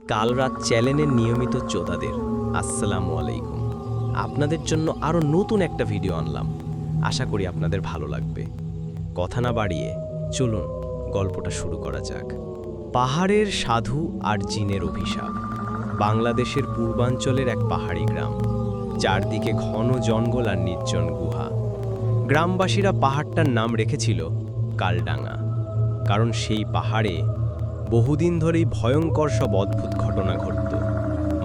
কাল রাত চ্যানেলের নিয়মিত চোদাদের আসসালামু আলাইকুম। আপনাদের জন্য আরও নতুন একটা ভিডিও আনলাম। আশা করি আপনাদের ভালো লাগবে। কথা না বাড়িয়ে, চলুন গল্পটা শুরু করা যাক। পাহাড়ের সাধু আর জিনের অভিশাপ, বাংলাদেশের পূর্বাঞ্চলের এক পাহাড়ি গ্রাম, চারদিকে ঘন জঙ্গল আর নির্জন গুহা। গ্রামবাসীরা পাহাড়টার নাম রেখেছিল কালডাঙ্গা, কারণ সেই পাহাড়ে বহুদিন ধরেই ভয়ঙ্কর সব অদ্ভুত ঘটনা ঘটত।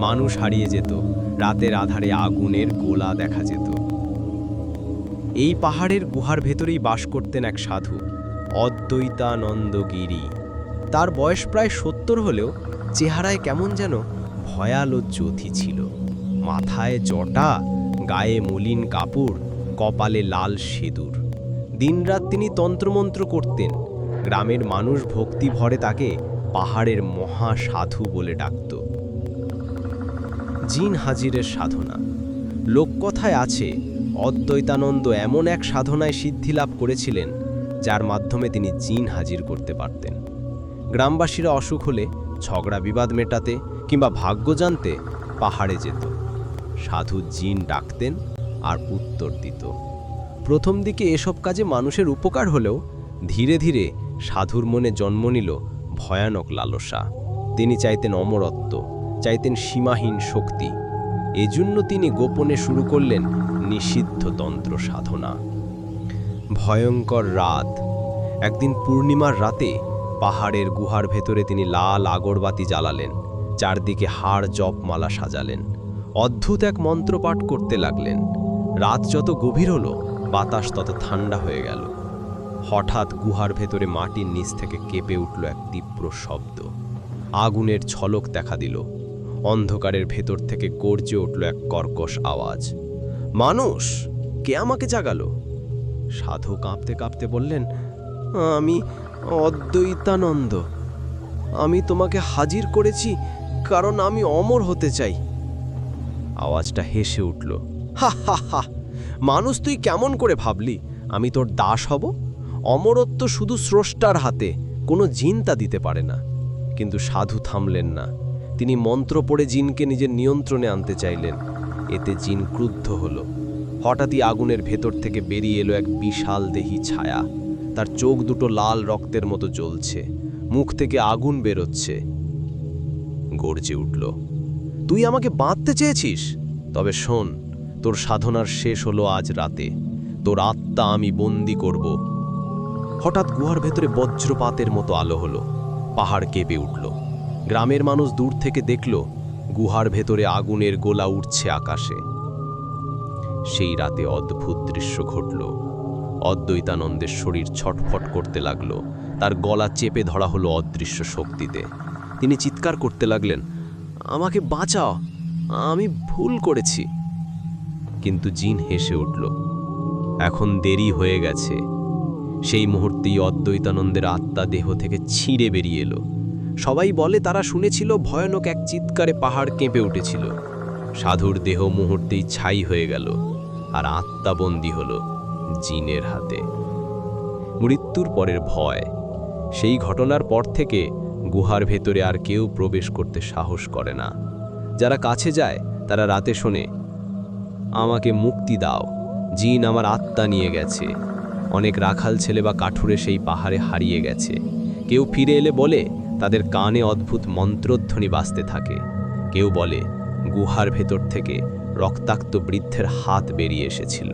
মানুষ হারিয়ে যেত, রাতের আধারে আগুনের গোলা দেখা যেত। এই পাহাড়ের গুহার ভেতরেই বাস করতেন এক সাধু অদ্বৈতানন্দ গিরি তার বয়স প্রায় সত্তর হলেও চেহারায় কেমন যেন ভয়ালো জ্যোতি ছিল। মাথায় জটা, গায়ে মলিন কাপড়, কপালে লাল সিঁদুর। দিনরাত তিনি তন্ত্রমন্ত্র করতেন। গ্রামের মানুষ ভক্তি ভরে তাকে পাহাড়ের মহা সাধু বলে ডাকত। জিন হাজিরের সাধনা। লোককথায় আছে, অদ্বৈতানন্দ এমন এক সাধনায় সিদ্ধি লাভ করেছিলেন, যার মাধ্যমে তিনি জিন হাজির করতে পারতেন। গ্রামবাসীরা অসুখ হলে, ঝগড়া বিবাদ মেটাতে কিংবা ভাগ্য জানতে পাহাড়ে যেত। সাধু জিন ডাকতেন আর উত্তর দিত। প্রথম দিকে এসব কাজে মানুষের উপকার হলেও ধীরে ধীরে সাধুর মনে জন্ম নিল ভয়ানক লালসা। তিনি চাইতেন অমরত্ব, চাইতেন সীমাহীন শক্তি। এজন্য তিনি গোপনে শুরু করলেন নিষিদ্ধ তন্ত্র সাধনা। ভয়ঙ্কর রাত। একদিন পূর্ণিমার রাতে পাহাড়ের গুহার ভেতরে তিনি লাল আগরবাতি জ্বালালেন, চারদিকে হাড় জপমালা সাজালেন। অদ্ভুত এক মন্ত্রপাঠ করতে লাগলেন। রাত যত গভীর হলো, বাতাস তত ঠান্ডা হয়ে গেল। হঠাৎ গুহার ভেতরে মাটির নিচ থেকে কেঁপে উঠল এক তীব্র শব্দ। আগুনের ছলক দেখা দিল। অন্ধকারের ভেতর থেকে গর্জে উঠল এক কর্কশ আওয়াজ। মানুষ, কে আমাকে জাগালো? সাধু কাঁপতে কাঁপতে বললেন, আমি অদ্বৈতানন্দ। আমি তোমাকে হাজির করেছি কারণ আমি অমর হতে চাই। আওয়াজটা হেসে উঠল, হা হা হা, মানুষ তুই কেমন করে ভাবলি? আমি তোর দাস হব? অমরত্ব শুধু স্রষ্টার হাতে কোনো জিন তা দিতে পারে না। কিন্তু সাধু থামলেন না। তিনি মন্ত্র পড়ে জিনকে নিজের নিয়ন্ত্রণে আনতে চাইলেন। এতে জিন ক্রুদ্ধ হল। হঠাৎই আগুনের ভেতর থেকে বেরিয়ে এলো এক বিশাল দেহি ছায়া। তার চোখ দুটো লাল রক্তের মতো জ্বলছে। মুখ থেকে আগুন বেরোচ্ছে। গর্জে উঠল, তুই আমাকে বাঁধতে চেয়েছিস? তবে শোন, তোর সাধনার শেষ হলো আজ রাতে। তোর আত্মা আমি বন্দি করব। হঠাৎ গুহার ভেতরে বজ্রপাতের মতো আলো হলো। পাহাড় কেঁপে উঠল। গ্রামের মানুষ দূর থেকে দেখল, গুহার ভেতরে আগুনের গোলা উঠছে আকাশে। সেই রাতে অদ্ভুত দৃশ্য ঘটল। অদ্বৈতানন্দের শরীর ছটফট করতে লাগল। তার গলা চেপে ধরা হলো অদৃশ্য শক্তিতে। তিনি চিৎকার করতে লাগলেন, আমাকে বাঁচাও, আমি ভুল করেছি। কিন্তু জিন হেসে উঠল, এখন দেরি হয়ে গেছে। সেই মুহূর্তেই অদ্বৈতানন্দের আত্মা দেহ থেকে ছিঁড়ে বেরিয়ে এলো। সবাই বলে তারা শুনেছিল ভয়ানক এক চিৎকারে পাহাড় কেঁপে উঠেছিল। সাধুর দেহ মুহূর্তেই ছাই হয়ে গেল আর আত্মা বন্দী হল জিনের হাতে। মৃত্যুর পরের ভয়। সেই ঘটনার পর থেকে গুহার ভেতরে আর কেউ প্রবেশ করতে সাহস করে না। যারা কাছে যায়, তারা রাতে শোনে, আমাকে মুক্তি দাও, জিন আমার আত্মা নিয়ে গেছে। অনেক রাখাল ছেলে বা কাঠুরে সেই পাহাড়ে হারিয়ে গেছে। কেউ ফিরে এলে বলে, তাদের কানে অদ্ভুত মন্ত্রধ্বনি বাজতে থাকে। কেউ বলে, গুহার ভেতর থেকে রক্তাক্ত বৃদ্ধের হাত বেরিয়ে এসেছিল।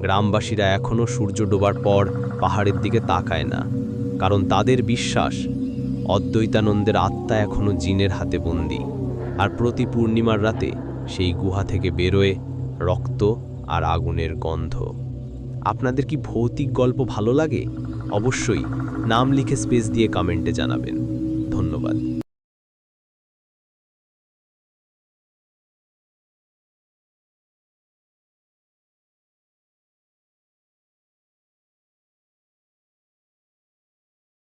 গ্রামবাসীরা এখনও সূর্য ডোবার পর পাহাড়ের দিকে তাকায় না, কারণ তাদের বিশ্বাস, অদ্বৈতানন্দের আত্মা এখনও জিনের হাতে বন্দি। আর প্রতি পূর্ণিমার রাতে সেই গুহা থেকে বেরোয় রক্ত আর আগুনের গন্ধ। আপনাদের কি ভৌতিক গল্প ভালো লাগে? অবশ্যই। নাম লিখে স্পেস দিয়ে কমেন্টে জানাবেন। ধন্যবাদ।